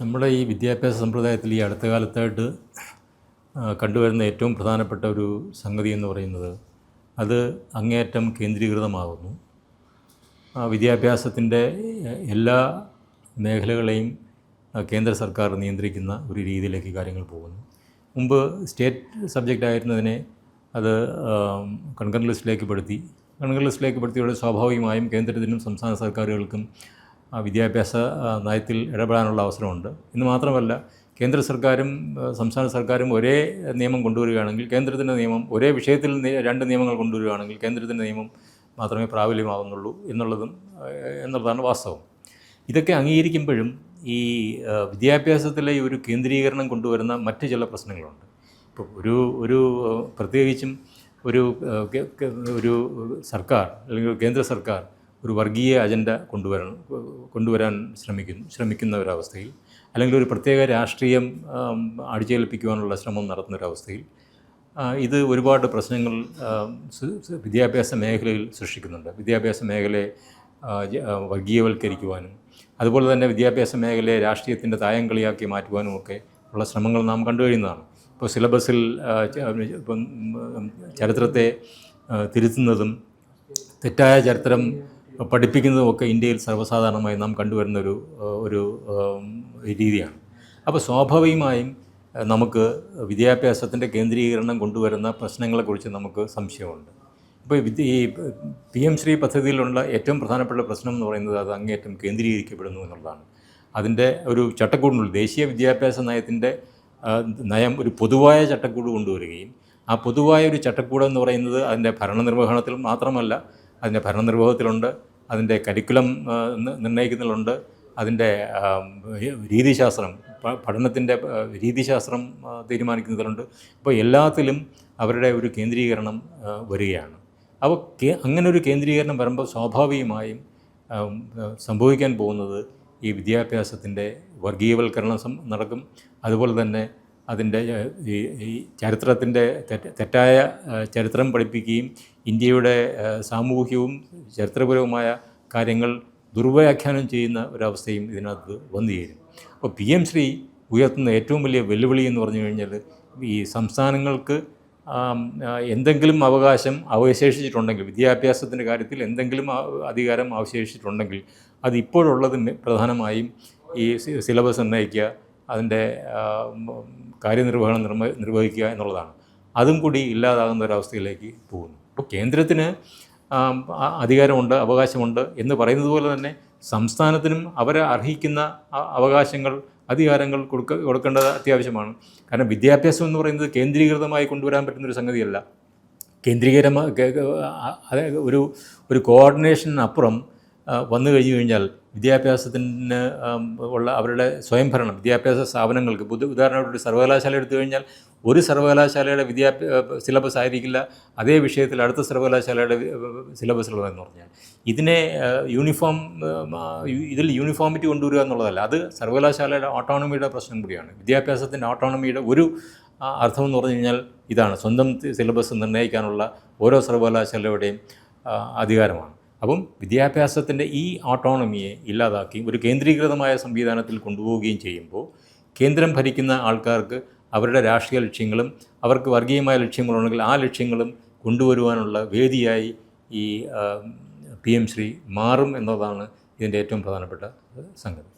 നമ്മുടെ ഈ വിദ്യാഭ്യാസ സമ്പ്രദായത്തിൽ ഈ അടുത്ത കാലത്തായിട്ട് കണ്ടുവരുന്ന ഏറ്റവും പ്രധാനപ്പെട്ട ഒരു സംഗതി എന്ന് പറയുന്നത് അത് അങ്ങേയറ്റം കേന്ദ്രീകൃതമാകുന്നു. വിദ്യാഭ്യാസത്തിന്റെ എല്ലാ മേഖലകളെയും കേന്ദ്ര സർക്കാർ നിയന്ത്രിക്കുന്ന ഒരു രീതിയിലേക്ക് കാര്യങ്ങൾ പോകുന്നു. മുമ്പ് സ്റ്റേറ്റ് സബ്ജക്റ്റ് ആയിരുന്നതിനെ അത് കൺകറന്റ് ലിസ്റ്റിലേക്ക് പെടുത്തി. കൺകറന്റ് ലിസ്റ്റിലേക്ക് പെടുത്തിയോടെ സ്വാഭാവികമായും കേന്ദ്രത്തിനും സംസ്ഥാന സർക്കാരുകൾക്കും വിദ്യാഭ്യാസ നയത്തിൽ ഇടപെടാനുള്ള അവസരമുണ്ട്. ഇന്ന് മാത്രമല്ല കേന്ദ്ര സർക്കാരും സംസ്ഥാന സർക്കാരും ഒരേ നിയമം കൊണ്ടുവരികയാണെങ്കിൽ കേന്ദ്രത്തിന്റെ നിയമം ഒരേ വിഷയത്തിൽ രണ്ട് നിയമങ്ങൾ കൊണ്ടുവരികയാണെങ്കിൽ കേന്ദ്രത്തിന്റെ നിയമം മാത്രമേ പ്രാബല്യമാവുന്നുള്ളൂ എന്നുള്ളതും എന്നുള്ളതാണ് വാസ്തവം. ഇതൊക്കെ അംഗീകരിക്കുമ്പോഴും ഈ വിദ്യാഭ്യാസത്തിലെ ഒരു കേന്ദ്രീകരണം കൊണ്ടുവരുന്ന മറ്റ് ചില പ്രശ്നങ്ങളുണ്ട്. ഇപ്പോൾ ഒരു ഒരു പ്രത്യേകിച്ചും ഒരു ഒരു സർക്കാർ അല്ലെങ്കിൽ കേന്ദ്ര സർക്കാർ ഒരു വർഗീയ അജണ്ട കൊണ്ടുവരണം കൊണ്ടുവരാൻ ശ്രമിക്കുന്നു ശ്രമിക്കുന്ന ഒരവസ്ഥയിൽ അല്ലെങ്കിൽ ഒരു പ്രത്യേക രാഷ്ട്രീയം അടിച്ചേൽപ്പിക്കുവാനുള്ള ശ്രമം നടത്തുന്ന ഒരവസ്ഥയിൽ ഇത് ഒരുപാട് പ്രശ്നങ്ങൾ വിദ്യാഭ്യാസ മേഖലയിൽ സൃഷ്ടിക്കുന്നുണ്ട്. വിദ്യാഭ്യാസ മേഖലയെ വർഗീയവൽക്കരിക്കുവാനും അതുപോലെ തന്നെ വിദ്യാഭ്യാസ മേഖലയെ രാഷ്ട്രീയത്തിന്റെ മാറ്റുവാനും ഒക്കെ ഉള്ള ശ്രമങ്ങൾ നാം കണ്ടുകഴിയുന്നതാണ് ഇപ്പോൾ സിലബസിൽ ചരിത്രത്തെ തിരുത്തുന്നതും തെറ്റായ ചരിത്രം പഠിപ്പിക്കുന്നതുമൊക്കെ ഇന്ത്യയിൽ സർവസാധാരണമായി നാം കണ്ടുവരുന്ന ഒരു ഒരു രീതിയാണ്. അപ്പോൾ സ്വാഭാവികമായും നമുക്ക് വിദ്യാഭ്യാസത്തിന്റെ കേന്ദ്രീകരണം കൊണ്ടുവരുന്ന പ്രശ്നങ്ങളെക്കുറിച്ച് നമുക്ക് സംശയമുണ്ട്. ഇപ്പോൾ ഈ പി എം ശ്രീ പദ്ധതിയിലുള്ള ഏറ്റവും പ്രധാനപ്പെട്ട പ്രശ്നം എന്ന് പറയുന്നത് അത് അങ്ങേറ്റം കേന്ദ്രീകരിക്കപ്പെടുന്നു എന്നുള്ളതാണ്. അതിന്റെ ഒരു ചട്ടക്കൂടിനുള്ളിൽ ദേശീയ വിദ്യാഭ്യാസ നയത്തിന്റെ നയം ഒരു പൊതുവായ ചട്ടക്കൂട് കൊണ്ടുവരികയും ആ പൊതുവായ ഒരു ചട്ടക്കൂട് എന്ന് പറയുന്നത് അതിന്റെ ഭരണനിർവഹണത്തിൽ മാത്രമല്ല അതിന്റെ ഭരണനിർവഹണത്തിലുണ്ട് അതിന്റെ കരിക്കുലം നിർണയിക്കുന്നതിലുണ്ട് അതിന്റെ രീതിശാസ്ത്രം പഠനത്തിന്റെ രീതിശാസ്ത്രം തീരുമാനിക്കുന്നതിലുണ്ട്. ഇപ്പോൾ എല്ലാത്തിലും അവരുടെ ഒരു കേന്ദ്രീകരണം വരികയാണ്. അപ്പോൾ അങ്ങനെ ഒരു കേന്ദ്രീകരണം വരുമ്പോൾ സ്വാഭാവികമായും സംഭവിക്കാൻ പോകുന്നത് ഈ വിദ്യാഭ്യാസത്തിന്റെ വർഗീയവൽക്കരണം നടക്കും. അതുപോലെ തന്നെ അതിന്റെ ഈ ഈ ചരിത്രത്തിന്റെ തെറ്റ തെറ്റായ ചരിത്രം പഠിപ്പിക്കുകയും ഇന്ത്യയുടെ സാമൂഹികവും ചരിത്രപരവുമായ കാര്യങ്ങൾ ദുർവ്യാഖ്യാനം ചെയ്യുന്ന ഒരവസ്ഥയും ഇതിനകത്ത് വന്നു ചേരും. അപ്പോൾ പി എം ശ്രീ ഉയർത്തുന്ന ഏറ്റവും വലിയ വെല്ലുവിളി എന്ന് പറഞ്ഞു കഴിഞ്ഞാൽ ഈ സംസ്ഥാനങ്ങൾക്ക് എന്തെങ്കിലും അവകാശം അവശേഷിച്ചിട്ടുണ്ടെങ്കിൽ വിദ്യാഭ്യാസത്തിന്റെ കാര്യത്തിൽ എന്തെങ്കിലും അധികാരം അവശേഷിച്ചിട്ടുണ്ടെങ്കിൽ അത് ഇപ്പോഴുള്ളത് മെ- പ്രധാനമായും ഈ സിലബസ് നിർണയിക്കുക അതിന്റെ കാര്യനിർവഹണം നിർമ്മ നിർവഹിക്കുക എന്നുള്ളതാണ്. അതും കൂടി ഇല്ലാതാകുന്ന ഒരവസ്ഥയിലേക്ക് പോകുന്നു. അപ്പോൾ കേന്ദ്രത്തിന് അധികാരമുണ്ട് അവകാശമുണ്ട് എന്ന് പറയുന്നത് പോലെ തന്നെ സംസ്ഥാനത്തിനും അവരെ അർഹിക്കുന്ന അവകാശങ്ങൾ അധികാരങ്ങൾ കൊടുക്ക കൊടുക്കേണ്ടത് അത്യാവശ്യമാണ്. കാരണം വിദ്യാഭ്യാസം എന്ന് പറയുന്നത് കേന്ദ്രീകൃതമായി കൊണ്ടുവരാൻ പറ്റുന്ന ഒരു സംഗതിയല്ല. കേന്ദ്രീകരമായ ഒരു ഒരു കോർഡിനേഷനപ്പുറം വന്നു കഴിഞ്ഞു കഴിഞ്ഞാൽ വിദ്യാഭ്യാസത്തിന് ഉള്ള അവരുടെ സ്വയംഭരണം വിദ്യാഭ്യാസ സ്ഥാപനങ്ങൾക്ക് ബുദ്ധി ഉദാഹരണമായിട്ട് ഒരു സർവകലാശാല എടുത്തു കഴിഞ്ഞാൽ ഒരു സർവകലാശാലയുടെ വിദ്യാഭ്യാസ സിലബസ് ആയിരിക്കില്ല. അതേ വിഷയത്തിൽ അടുത്ത സർവകലാശാലയുടെ സിലബസ് ഉള്ളതെന്ന് പറഞ്ഞാൽ. ഇതിനെ യൂണിഫോം ഇതിൽ യൂണിഫോമിറ്റി കൊണ്ടുവരിക എന്നുള്ളതല്ല. അത് സർവകലാശാലയുടെ ഓട്ടോണമിയുടെ പ്രശ്നം കൂടിയാണ്. വിദ്യാഭ്യാസത്തിന്റെ ഓട്ടോണമിയുടെ ഒരു അർത്ഥം എന്ന് പറഞ്ഞു കഴിഞ്ഞാൽ ഇതാണ്. സ്വന്തം സിലബസ് നിർണയിക്കാനുള്ള ഓരോ സർവകലാശാലയുടെയും അധികാരമാണ്. അപ്പം വിദ്യാഭ്യാസത്തിന്റെ ഈ ഓട്ടോണമിയെ ഇല്ലാതാക്കി ഒരു കേന്ദ്രീകൃതമായ സംവിധാനത്തിൽ കൊണ്ടുപോവുകയും ചെയ്യുമ്പോൾ കേന്ദ്രം ഭരിക്കുന്ന ആൾക്കാർക്ക് അവരുടെ രാഷ്ട്രീയ ലക്ഷ്യങ്ങളും അവർക്ക് വർഗീയമായ ലക്ഷ്യങ്ങളുണ്ടെങ്കിൽ ആ ലക്ഷ്യങ്ങളും കൊണ്ടുവരുവാനുള്ള വേദിയായി ഈ പി എം ശ്രീ മാറും എന്നതാണ് ഇതിന്റെ ഏറ്റവും പ്രധാനപ്പെട്ട സംഗതി.